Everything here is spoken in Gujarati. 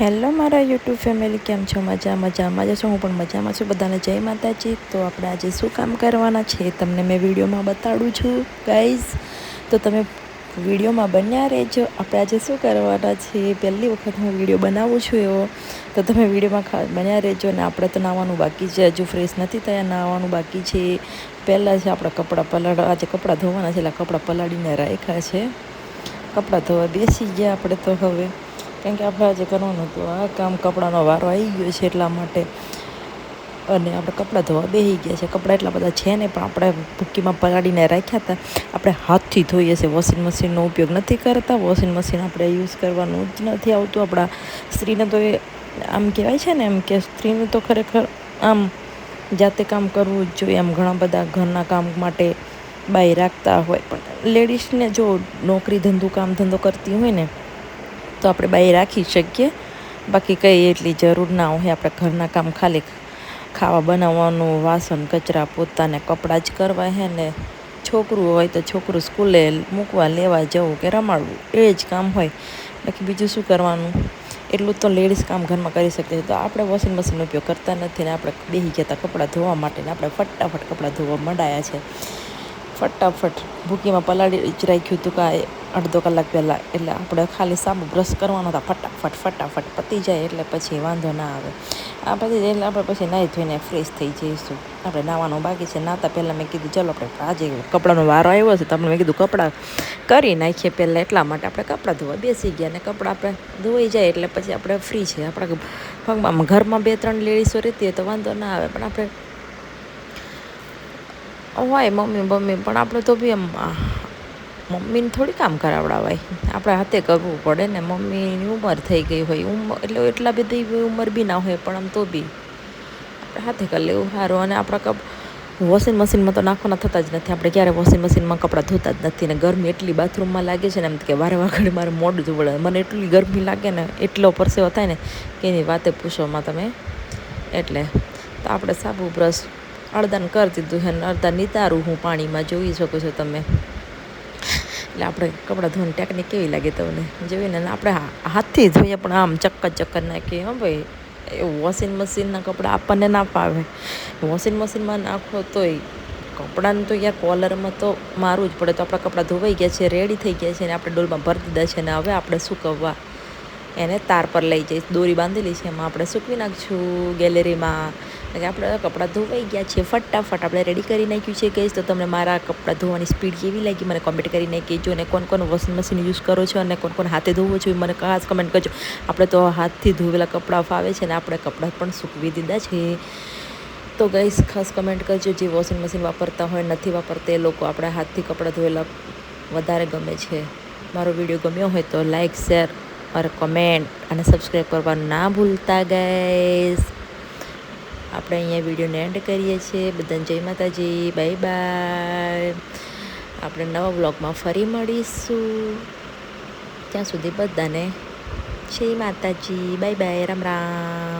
હેલો મારા યુટ્યુબ ફેમિલી, કેમ છો? મજા મજામાં. જ છો હું પણ મજામાં છું. બધાને જય માતાજી. તો આપણે આજે શું કામ કરવાના છે? તમને મેં વિડીયોમાં બતાડું છું ગાઈઝ તો તમે વિડીયોમાં બન્યા રહેજો. આપણે આજે શું કરવાના છે? પહેલી વખત હું વીડિયો બનાવું છું એવો. તો તમે વિડીયોમાં બન્યા રહેજો અને આપણે તો નાવાનું બાકી છે. હજુ ફ્રેશ નથી થયા, નાવાનું બાકી છે. પહેલાં છે આપણા કપડાં પલાળ, આજે કપડાં ધોવાના છે, એટલે કપડાં પલાળીને રાખ્યા છે. કપડાં ધોવા બેસી ગયા આપણે તો હવે. કેમ કે આપણે આજે કરવાનું હતું આ કામ કપડાનો વારો આવી ગયો છે એટલા માટે. અને આપણે કપડાં ધોવા બેસી ગયા છે. કપડાં એટલા બધા છે ને, પણ આપણે ભૂકીમાં પલાળીને રાખ્યા હતા. આપણે હાથથી ધોઈએ છીએ વોશિંગ મશીનનો ઉપયોગ નથી કરતા. વોશિંગ મશીન આપણે યુઝ કરવાનું જ નથી આવતું. આપણા સ્ત્રીને તો એ આમ કહેવાય છે ને, એમ કે સ્ત્રીને તો ખરેખર આમ જાતે કામ કરવું જ જોઈએ. એમ ઘણા બધા ઘરના કામ માટે બાય રાખતા હોય. પણ લેડીઝને જો નોકરી ધંધો, કામ ધંધો કરતી હોય ને તો આપણે બાઈ રાખી શકીએ. બાકી કંઈ એટલી જરૂર ના હોય. આપણે ઘરના કામ ખાલી ખાવા બનાવવાનું, વાસણ, કચરા પોતાને કપડાં જ કરવા હે ને છોકરું હોય તો છોકરું સ્કૂલે મૂકવા લેવા જવું કે રમાડવું, એ જ કામ હોય. બાકી બીજું શું કરવાનું? એટલું તો લેડીઝ કામ ઘરમાં કરી શકીએ છીએ તો આપણે વોશિંગ મશીનનો ઉપયોગ કરતા નથી ને આપણે બેસી જતા કપડાં ધોવા માટે ને આપણે ફટાફટ કપડાં ધોવા મંડાયા છે. ફટાફટ ભૂકીમાં પલાળી જ રાખ્યું હતું કાંઈ અડધો કલાક પહેલાં. એટલે આપણે ખાલી સાબુ બ્રશ કરવાનો હતા ફટાફટ ફટાફટ પતી જાય એટલે પછી વાંધો ના આવે. આ પછી એટલે આપણે પછી નાહી ધોઈને ફ્રેશ થઈ જઈશું. આપણે નાવાનું બાકી છે. નાતા પહેલાં મેં કીધું, ચાલો આપણે આજે કપડાનો વારો આવ્યો છે તમને મેં કીધું કપડાં કરી નાખીએ પહેલાં એટલા માટે. આપણે કપડાં ધોવા બેસી ગયા અને કપડાં આપણે ધોઈ જાય એટલે પછી આપણે ફ્રી છે. આપણા ઘરમાં બે ત્રણ લેડીઝો રહેતી હોય તો વાંધો ના આવે. પણ આપણે હોય, મમ્મી મમ્મી, પણ આપણે તો બી એમ મમ્મીને થોડી કામ કરાવડાવાય. આપણે હાથે કરવું પડે ને મમ્મીની ઉંમર થઈ ગઈ હોય, ઉંમર, એટલે એટલા બધી ઉંમર બી ના હોય, પણ આમ તો બી. આપણે હાથે કરી લેવું સારું, અને આપણા કપ, વોશિંગ મશીનમાં તો નાખવાના થતા જ નથી. આપણે ક્યારે વોશિંગ મશીનમાં કપડાં ધોતા જ નથી ને ગરમી એટલી બાથરૂમમાં લાગે છે ને, એમ કે વારે વાગડે મારે મોડું જ વળે મને એટલી ગરમી લાગે ને, એટલો પરસેવો થાય ને, કે એની વાતે પૂછોમાં તમે. એટલે, તો આપણે સાબુ, બ્રશ અડધાને કરી દીધું છે અને અડધા નિતારું હું પાણીમાં જોઈ શકો છો તમે. એટલે આપણે કપડાં ધોવાની ટેકનિક કેવી લાગે તમને? જોઈને આપણે હાથથી ધોઈએ પણ આમ ચક્કર ચક્કર નાખીએ, હા ભાઈ. એ વોશિંગ મશીનના કપડાં આપણને ના ફાવે. વોશિંગ મશીનમાં નાખો તોય કપડાને તો યાર કોલરમાં તો મારવું જ પડે. તો આપણા કપડાં ધોવાઈ ગયા છે રેડી થઈ ગયા છે ને આપણે ડોલમાં ભરી દીધા છે ને હવે આપણે સૂકવવા. એને તાર પર લઈ જઈશ. દોરી બાંધેલી છે. એમાં આપણે સૂકવી નાખશું ગેલેરીમાં. કે આપણે કપડાં ધોવાઈ ગયા છે ફટાફટ આપણે રેડી કરી નાખ્યું છે કહીશ તો તમને મારા કપડાં ધોવાની સ્પીડ કેવી લાગી? મને કમેન્ટ કરીને કહેજો અને કોણ કોણ વોશિંગ મશીન યુઝ કરો છો અને કોણ કોણ હાથે ધોવો છો મને ખાસ કમેન્ટ કરજો. આપણે તો હાથથી ધોવેલા કપડાં ફાવે છે ને આપણે કપડાં પણ સૂકવી દીધા છે. તો ગઈશ ખાસ કમેન્ટ કરજો. જે વોશિંગ મશીન વાપરતા હોય, નથી વાપરતા, એ લોકો આપણે હાથથી કપડાં ધોયેલા વધારે ગમે છે. મારો વીડિયો ગમ્યો હોય તો લાઇક શેર और કમેન્ટ અને સબસ્ક્રાઈબ કરવાનું ના ભૂલતા ગાઈસ આપણે અહીંયા વિડીયોને એન્ડ કરીએ છીએ. બધાને જય માતાજી. બાય બાય આપણે નવા બ્લોગમાં ફરી મળીશું. ત્યાં સુધી બધાને જય માતાજી. Bye bye Ram Ram.